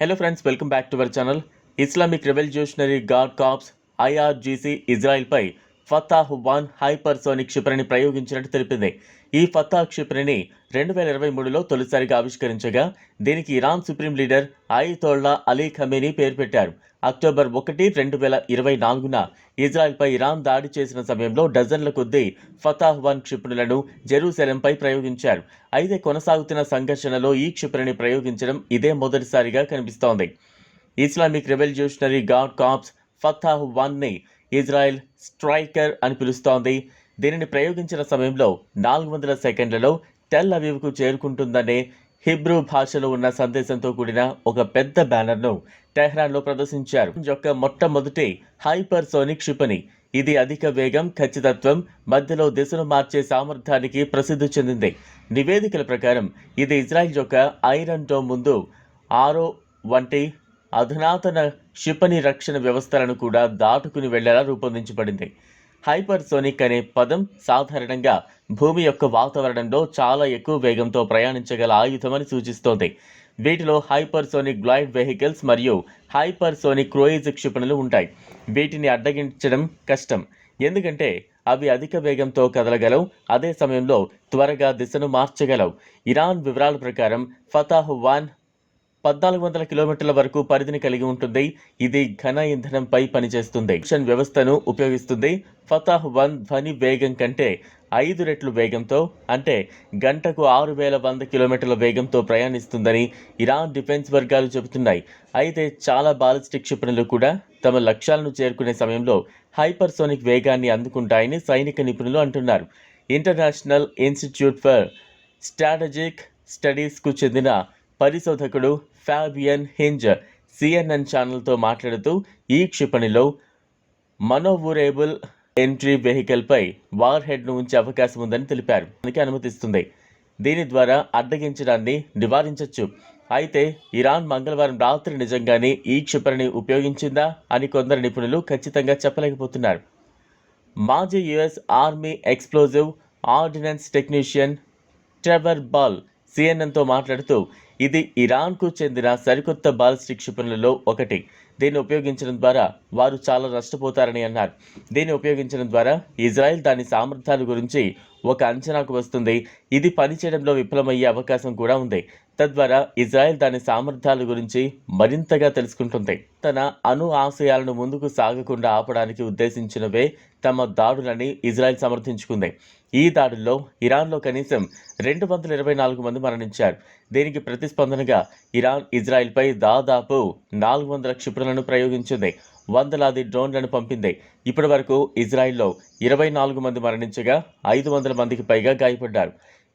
Hello friends welcome back to our channel Islamic revolutionary guard corps IRGC ఇజ్రాయిల్పై Fattah one hypersonic క్షిపణిని ప్రయోగించినట్టు తెలిపింది. ఈ Fattah క్షిపణిని రెండు వేల ఇరవై మూడులో తొలిసారిగా ఆవిష్కరించగా దీనికి Iran supreme leader Ayatollah Ali Khamenei పేరు పెట్టారు. అక్టోబర్ ఒకటి రెండు వేల ఇరవై నాలుగున ఇజ్రాయెల్పై ఇరాన్ దాడి చేసిన సమయంలో డజన్ల కొద్దీ ఫతాహ్ వన్ క్షిపణులను జెరూసెలంపై ప్రయోగించారు. అయితే కొనసాగుతున్న సంఘర్షణలో ఈ క్షిపణిని ప్రయోగించడం ఇదే మొదటిసారిగా కనిపిస్తోంది. Islamic revolutionary guard corps Fattah వన్ని ఇజ్రాయెల్ స్ట్రైకర్ అని పిలుస్తోంది. దీనిని ప్రయోగించిన సమయంలో నాలుగు వందల సెకండ్లలో టెల్ అవీవ్కు చేరుకుంటుందనే హిబ్రూ భాషలో ఉన్న సందేశంతో కూడిన ఒక పెద్ద బ్యానర్ను టెహ్రాన్లో ప్రదర్శించారు. యొక్క మొట్టమొదటి హైపర్సోనిక్ క్షిపణి. ఇది అధిక వేగం ఖచ్చితత్వం మధ్యలో దిశను మార్చే సామర్థ్యానికి ప్రసిద్ధి చెందింది. నివేదికల ప్రకారం ఇది ఇజ్రాయెల్ యొక్క ఐరన్ డోమ్ ముందు ఆరో వంటి అధునాతన క్షిపణి రక్షణ వ్యవస్థలను కూడా దాటుకుని వెళ్ళేలా రూపొందించబడింది. హైపర్సోనిక్ అనే పదం సాధారణంగా భూమి యొక్క వాతావరణంలో చాలా ఎక్కువ వేగంతో ప్రయాణించగల ఆయుధమని సూచిస్తోంది. వీటిలో హైపర్సోనిక్ గ్లైడ్ వెహికల్స్ మరియు హైపర్సోనిక్ క్రోయిజ్ క్షిపణులు ఉంటాయి. వీటిని అడ్డగించడం కష్టం. ఎందుకంటే అవి అధిక వేగంతో కదలగలవు అదే సమయంలో త్వరగా దిశను మార్చగలవు. ఇరాన్ వివరాల ప్రకారం ఫతాహ్ వాన్ పద్నాలుగు వందల కిలోమీటర్ల వరకు పరిధిని కలిగి ఉంటుంది. ఇది ఘన ఇంధనంపై పనిచేస్తుంది. మిషన్ వ్యవస్థను ఉపయోగిస్తుంది. ఫతాహ్ వన్ ధ్వని వేగం కంటే ఐదు రెట్లు వేగంతో అంటే గంటకు ఆరు వేల వంద కిలోమీటర్ల వేగంతో ప్రయాణిస్తుందని ఇరాన్ డిఫెన్స్ వర్గాలు చెబుతున్నాయి. అయితే చాలా బాలిస్టిక్ క్షిపణులు కూడా తమ లక్ష్యాలను చేరుకునే సమయంలో హైపర్సోనిక్ వేగాన్ని అందుకుంటాయని సైనిక నిపుణులు అంటున్నారు. ఇంటర్నేషనల్ ఇన్స్టిట్యూట్ ఫర్ స్ట్రాటజిక్ స్టడీస్కు చెందిన పరిశోధకుడు ఫ్యాబియన్ హింజ్ సిఎన్ఎన్ ఛానల్తో మాట్లాడుతూ ఈ క్షిపణిలో మనోవూరేబుల్ ఎంట్రీ వెహికల్పై వార్ హెడ్ను ఉంచే అవకాశం ఉందని తెలిపారు. దానికి అనుమతిస్తుంది. దీని ద్వారా అడ్డగించడాన్ని నివారించవచ్చు అయితే ఇరాన్ మంగళవారం రాత్రి నిజంగానే ఈ క్షిపణిని ఉపయోగించిందా అని కొందరు నిపుణులు ఖచ్చితంగా చెప్పలేకపోతున్నారు. మాజీ US army explosive ordnance technician Trevor Ball సిఎన్ఎన్తో మాట్లాడుతూ ఇది ఇరాన్కు చెందిన సరికొత్త బాలిస్టిక్ క్షిపణులలో ఒకటి. దీన్ని ఉపయోగించడం ద్వారా వారు చాలా నష్టపోతారని అన్నారు. దీన్ని ఉపయోగించడం ద్వారా ఇజ్రాయెల్ దాని సామర్థ్యాల గురించి ఒక అంచనాకు వస్తుంది. ఇది పనిచేయడంలో విఫలమయ్యే అవకాశం కూడా ఉంది. తద్వారా ఇజ్రాయెల్ దాని సామర్థ్యాల గురించి మరింతగా తెలుసుకుంటుంది. తన అణు ఆశయాలను ముందుకు సాగకుండా ఆపడానికి ఉద్దేశించినవే తమ దాడులని ఇజ్రాయెల్ సమర్థించుకుంది. ఈ దాడుల్లో ఇరాన్లో కనీసం రెండు వందల ఇరవై నాలుగు మంది మరణించారు. దీనికి ప్రతిస్పందనగా ఇరాన్ ఇజ్రాయెల్పై దాదాపు నాలుగు వందల క్షిపణులను ప్రయోగించింది. వందలాది డ్రోన్లను పంపింది. ఇప్పటి వరకు ఇజ్రాయెల్లో ఇరవై నాలుగు మంది మరణించగా ఐదు వందల మందికి పైగా గాయపడ్డారు.